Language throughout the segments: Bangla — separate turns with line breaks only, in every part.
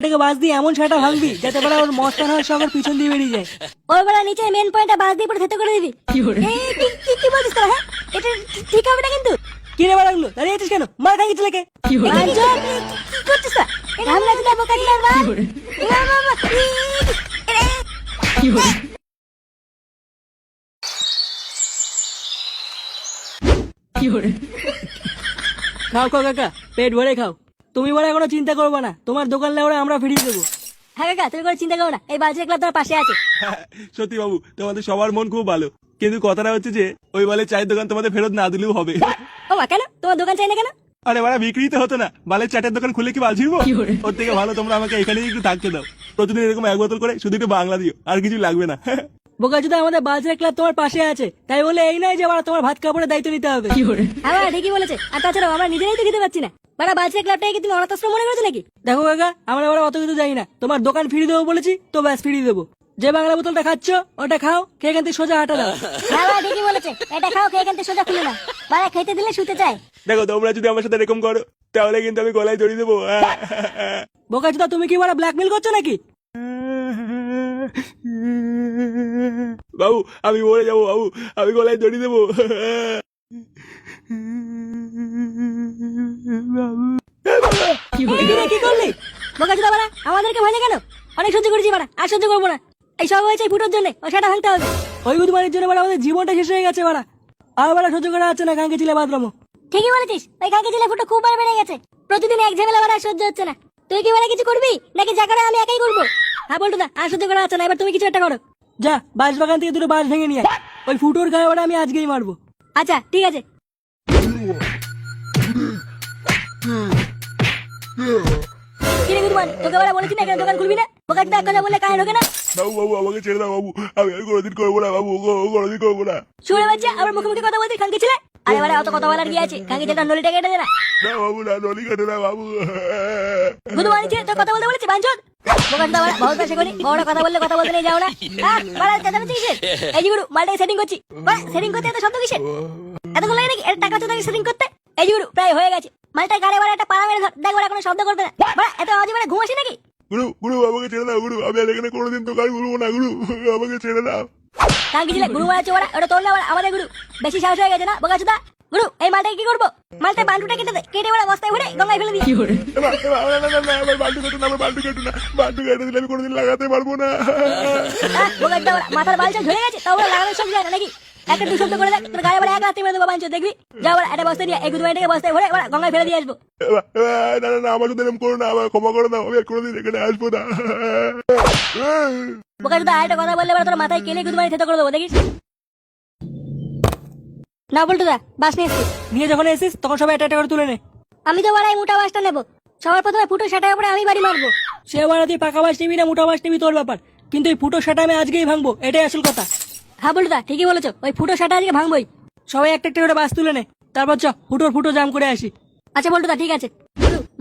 এটাকে বাস দিয়ে এমন সেটা ভাঙবি যাতে বেলা ওর মস্তান হওয়ার পিছন দিয়ে বেরিয়ে যায়।
ওই বেলা নিচে মেন পয়েন্টটা বাস দিয়ে পুরো থেতে করে দিবি। কি- কি- কি বলছিস তোরা, হ্যাঁ? এটা ঠিক- হবে না কিন্তু?
বেড়াগুলো দাঁড়িয়ে আছিস কেন? মার খাই ছেলেকে
কি? কি করছিস আমরা মা, মা,
খাও খাও কাকা পেট ভরে খাও। তুমি বলে কোনো চিন্তা করবে না। তোমার দোকান লেওড়ে আমরা ফিরিয়ে দেবো।
হ্যাঁ কাকা তুমি কোনো চিন্তা করো না। এই বালচের ক্লাব তোমার পাশে আছে।
সত্যি বাবু তোমাদের সবার মন খুব ভালো। কিন্তু কথাটা হচ্ছে যে ওই বালের চায়ের দোকান তোমাদের ফেরত না দিলেও হবে।
ও কেন? তোমার দোকান চাই না কেন?
আরে বাড়া বিক্রি তো হতো না। বালের চাটের দোকান খুলে কি বাল? ছিড়বো ওর থেকে ভালো তোমরা আমাকে এখানেই একটু থাকতে দাও। প্রতিদিন এরকম এক বোতল করে শুধু একটু বাংলা দিও আর কিছু লাগবে না।
বোকাচুদা আমাদের বাজার ক্লাব তোমার পাশে আছে। তাই বলে এই নয় যে আবার তোমার ভাত কাপড়ের দায়িত্ব নিতে হবে।
হ্যাঁ বাবা, ঠিকই বলেছে। আর তাছাড়া আমরা নিজেরাই তো খেতে পাচ্ছি না। বাড়া বালচের ক্লাবটাকে কি তুমি অনাথ আশ্রম মনে করছ নাকি?
দেখো কাকা আমরা এবার অত কিছু জানি না। তোমার দোকান ফিরিয়ে দেবো বলেছি তো ব্যাস ফিরিয়ে দেবো। যে বাংলা বোতলটা খাচ্ছ ওটা খাও খেয়ে এখান থেকে সোজা হাঁটা দাও।
হ্যাঁ বাবা, ঠিকই বলেছে। এটা খাও খেয়ে এখান থেকে সোজা খুলে না বাড়া খেতে দিলে শুতে চায়।
দেখো তোমরা যদি আমার সাথে এরকম করো তাহলে কিন্তু আমি গলায় জড়িয়ে দেবো।
বোকা বোকাচুদা তুমি কি বড় ব্ল্যাকমেল করছ নাকি?
বাবু আমি মরে যাব বাবু। আমি গলায় জড়িয়ে দেবো।
কি করলি?
বোকাচোদা বাড়া আমাদেরকে ভয় কেন অনেক সহ্য করেছি বাড়া আর সহ্য করব না। এই সব হয়েছে ফুটোর জন্য ও সেটা ভাঙতে হবে।
ওই বুধবারের জন্য বড় আমাদের জীবনটা শেষ হয়ে গেছে বাড়া। আর বড় সহ্য করা যাচ্ছে না কাঙ্কে ছিলে বাদরামো
ঠিকই বলেছিস ওই কাকে ছেলে ফুটো খুব বার বেড়ে গেছে। প্রতিদিন এক ঝামেলা বাড়া সহ্য হচ্ছে না। তুই কি বাড়া কিছু করবি নাকি যা করে আমি একাই করব? হ্যাঁ বলটু দা আর সহ্য করা যাচ্ছে না এবার তুমি কিছু একটা করো।
যা বাঁশ বাগান থেকে দুটো বাঁশ ভেঙে নিয়ে আয়। ওই ফুটোর গায়ে ওটা আমি আজকেই মারবো।
আচ্ছা ঠিক আছে। কিরে গুরুমান তোকে বাড়া বলেছি না এখানে দোকান খুলবি না? বোকাচোদা এক কথা বললে কানে ঢোকে না?
বাবু বাবু আমাকে ছেড়ে দাও বাবু। আমি আর কোনোদিন করব না বাবু কোনোদিন করব না।
শুনে বাচ্চা আমার মুখে মুখে কথা বলতে খানকে ছেলে? আরে বাড়া অত কথা বলার কি আছে? ছেলেটা নলিটা কেটে দে না।
না বাবু না নলি কাটে না বাবু।
গুরুমান ছে কথা বলতে বলেছে বাঞ্চন? বোকাচোদা বাড়া বহুত বেশি করি বড় কথা বললে কথা বলতে নেই যাও না। আহ, বাড়া চেঁচামেচি কিসের? এই যে মালটাকে সেটিং করছি। সেটিং করতে এত শব্দ কিসের? এতক্ষণ লাগে নাকি? টাকা চোদাকে সেটিং করতে? এই যে প্রায় হয়ে গেছে। মালটা গাড়ি বাড়া একটা পাড়া মেরে দেখ বাড়া কোনো শব্দ করবে না। বাড়া এত আওয়াজে বাড়া ঘুমাসি নাকি?
গুরু গুরু আমাকে ছেড়ে দাও গুরু। আমি আর এখানে কোনোদিন দোকান করব না গুরু। আমাকে ছেড়ে দাও।
কালকে ছিল গুরু মারা চোরা ওটা তোর না বাড়া, আমাদের গুরু। বেশি সাহস হয়ে গেছে না বোকাচোদা? গুরু এই মালটাকে কি করব? মালটা কেটে দে কেটে বাড়া বস্তায় ভরে গঙ্গায় ফেলে দিই
আমার বাল্টু কেটে না আমার বাল্টু কেটে না বাল্টু কেটে দিলে আমি কোনোদিন লাগাতে পারব না।
মাথার বালচা ঝরে গেছে তাও লাগানোর সব যায় নাকি? একটা দু শব্দ করে দেখ তোর গায়ে বাড়া এক রাত্রি মেরে দেবো বাঞ্চ দেখবি? যাও বাড়া একটা বস্তা দিয়ে বস্তায় ভরে গঙ্গায় ফেলে দিয়ে আসব।
না না না আমার সাথে এরকম করো না আমার ক্ষমা করে দাও আমি আর কোনোদিন এখানে আসব না।
আর একটা কথা বললে তোর মাথায় কেলে বাড়ি থেতো করে দেবো দেখিস? না বলটু দা বাস নিয়ে এসছি।
নিয়ে যখন এসিস তখন সবাই একটা একটা করে তুলে নে।
আমি তো বাড়াই মোটা বাসটা নেব। সবার প্রথমে ফুটো সেটার উপরে আমি বাড়ি মারবো।
সে বাড়া তুই পাকা বাস নিবি না মোটা বাস নিবি তোর ব্যাপার। কিন্তু এই ফুটো সেটা আমি আজকেই ভাঙবো এটাই আসল কথা।
হ্যাঁ বলটু দা ঠিকই বলেছ ওই ফুটো সেটা আজকে ভাঙবোই।
সবাই একটা একটা করে বাস তুলে নে। তারপর চ ফুটোর ফুটো জাম করে আসি।
আচ্ছা বলটু দা ঠিক আছে।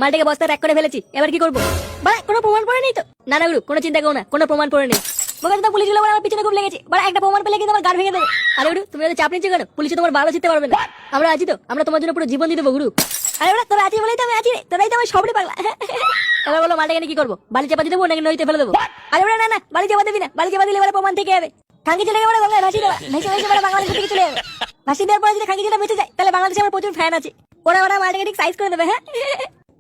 মালটাকে বস্তায় প্যাক করে ফেলেছি এবার কি করব? বাড়া কোনো প্রমাণ পড়ে নেই তো? না না গুরু কোনো চিন্তা করো না কোনো প্রমাণ পড়ে নেই বোকাচোদা পুলিশগুলো আমার পিছনে খুব লেগেছে। বাড়া একটা প্রমাণ পেলে কিন্তু আমার গাড় ভেঙে দেবে। আরে গুরু তুমি তো চাপ নিচ্ছ কেন? পুলিশে তোমার ভালো জিততে পারবে না। আমরা আছি তো আমরা তোমার জন্য পুরো জীবন দিয়ে গুরু আরে ওরা তোরা আছিস বলেই তো আমি আছি রে। তোরাই তো আমার সবরে পাগলা। এবার বলো মালটাকে কি করব? বালি চাপা দিয়ে দেবো নাকি নদীতে ফেলে দেবো? আরে ওরা না না বালি চাপা দিবি না। বালি চাপা দিলে প্রমাণ থেকে যাবে। খাঙ্কি চলে গেলে গঙ্গায় ভাসি দেওয়া ভেসে ভেসে এবারে বাংলাদেশ থেকে চলে যাবে। ভাসি দেওয়ার পরে যদি চলে বেঁচে যায় তাহলে বাংলাদেশে আমার প্রচুর ফ্যান আছে। ওরা ওরা মালটাকে ঠিক সাইজ করে দেবে হ্যাঁ?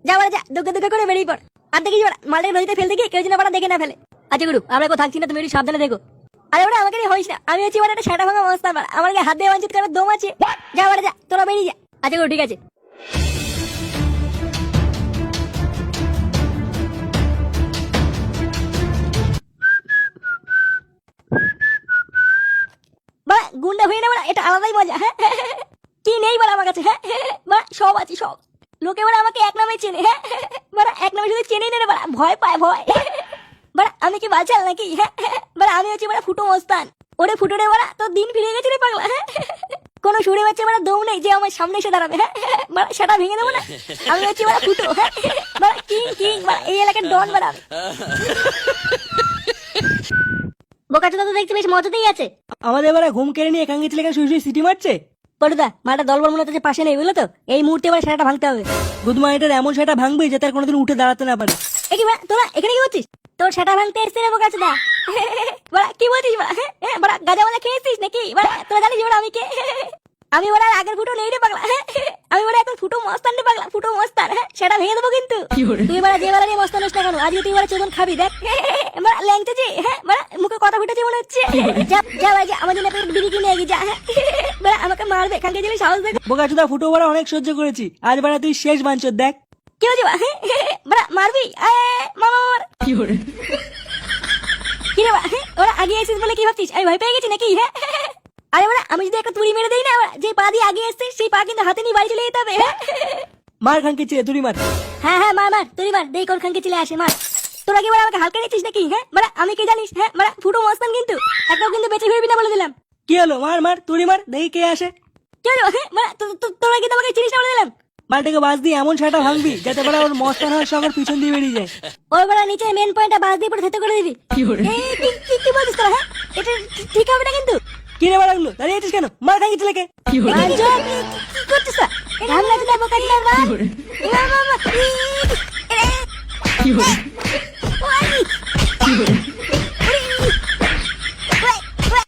যা বলে যা দুঃখে দুঃখে করে বেরিয়ে পড়। আর দেখি মালটাকে নদীতে ফেলতে গিয়ে কেউ যেন দেখে না ফেলে। আচ্ছা গুরু আমরা কেউ থাকছি না তুমি একটু সাবধানে দেখো। আরে ওরা আমাকে হইস না। আমি হচ্ছি এবার একটা সেটা ভাঙা অবস্থা আমার হাত দিয়ে বাঞ্চিত করার দম আছে। যা বলে যা তোরা বেরিয়ে যা। আচ্ছা গুরু ঠিক আছে। বাড়া গুন্ডা হয়ে না বাড়া এটা আলাদাই মজা। হ্যাঁ কি নেই বলে আমার কাছে হ্যাঁ বাড়া সব আছে সব। লোকে বলে আমাকে এক নামে চেনে হ্যাঁ বাড়া এক নামে শুধু চেনেই না রে বাড়া ভয় পায় ভয়। বাড়া আমি কি বাঁচাল নাকি? হ্যাঁ বাড়া আমি হচ্ছি বাড়া ফুটো মস্তান। ওরে ফুটো রে বাড়া তোর দিন ফিরে গেছে রে পাগলা হ্যাঁ কোনো সুরে বাচ্চা বাড়া দৌ নেই যে আমার সামনে এসে দাঁড়াবে হ্যাঁ বাড়া সেটা ভেঙে দেবো না। আমি হচ্ছি বাড়া ফুটো হ্যাঁ বাড়া কিং কিং বাড়া এই এলাকার ডন বাড়া। বোকাচোদা তো দেখছি বেশ মজাতেই আছে।
আমাদের এবারে ঘুম কেড়ে নিয়ে কাঙ্গে ছেলে শুয়ে শুয়ে সিটি মারছে?
পটুদা মাটা দলবল মনে হচ্ছে পাশে নেই বুঝলো তো? এই মুহূর্তে এবার সেটা ভাঙতে হবে।
গুদমাইটার এমন সেটা ভাঙবে যাতে আর কোনোদিন উঠে দাঁড়াতে না পারে।
এ কি তোরা এখানে কি করছিস? তোর সেটা ভাঙতে এসছে রে বোকাচ দা বাড়া কি বলছিস বাড়া হ্যাঁ বাড়া গাজা মালা খেয়েছিস নাকি? বাড়া তোরা জানিস বাড়া আমি কে? আমি বাড়া আগের ফুটো নেই রে পাগলা। আমি বাড়া এখন ফুটো মস্তান রে পাগলা ফুটো মস্তান। হ্যাঁ সেটা ভেঙে দেবো কিন্তু। তুই বাড়া যে বাড়া নিয়ে মস্তান না কেন? আজকে তুই বাড়া চোদন খাবি দেখ। বাড়া ল্যাংচেছি হ্যাঁ বাড়া মুখে কথা ফুটেছে মনে হচ্ছে। যা যা যা আমার জন্য একটা বিড়ি কিনে আগে যা। বাড়া আমাকে মারবে খানকে যদি সাহস দেখ
বোকাচোদা ফুটো বাড়া অনেক সহ্য করেছি। আজ বাড়া তুই শেষ বাঞ্চর দেখ।
কি হয়েছে বা বাড়া মারবি এ, মামা মার কি রে ওরা আগে এসেছিস বলে কি ভাবছিস? আমি ভয় পেয়ে গেছি নাকি? হ্যাঁ আরে বাড়া আমি যদি একটা তুড়ি মেরে দেই না যে পা দিয়ে আগে এসছিস সেই পা কিন্তু হাতে নিয়ে বাড়ি চলে যেতে হবে?
মার খানকে চিরে তুই মার।
হ্যাঁ হ্যাঁ মার মার তুই মার। দেই কোন খানকে চলে আসে মার। তোরা কি আমাকে হালকা নিচ্ছিস নাকি হ্যাঁ? বাড়া আমি কি জানিস হ্যাঁ? বাড়া ফুটো মস্তান কিন্তু। একটাও কিন্তু বেঁচে ফিরবি না বলে দিলাম।
কি হলো? মার মার তুই মার দেখি কে আসে।
কি হলো হ্যাঁ তো- তোরা কিন্তু আমাকে চিনিস না বলে দিলাম।
মালটাকে বাস দিয়ে এমন সেটা ভাঙবি যাতে করে ওর মস্তান হওয়ার সঙ্গে পিছন দিয়ে বেরিয়ে যায়
ওই বেলা নিচে মেন পয়েন্টটা বাস দিয়ে পড়ে থেতে করে দিবি কি কি- কি বলছিস তোরা হ্যাঁ এটা ঠিক- হবে না কিন্তু
কি রে বাড়াগুলো দাঁড়িয়ে আছিস কেন মার খাই ছেলেকে
কে কি- কি- কি করছিস তা? দিলে বাল।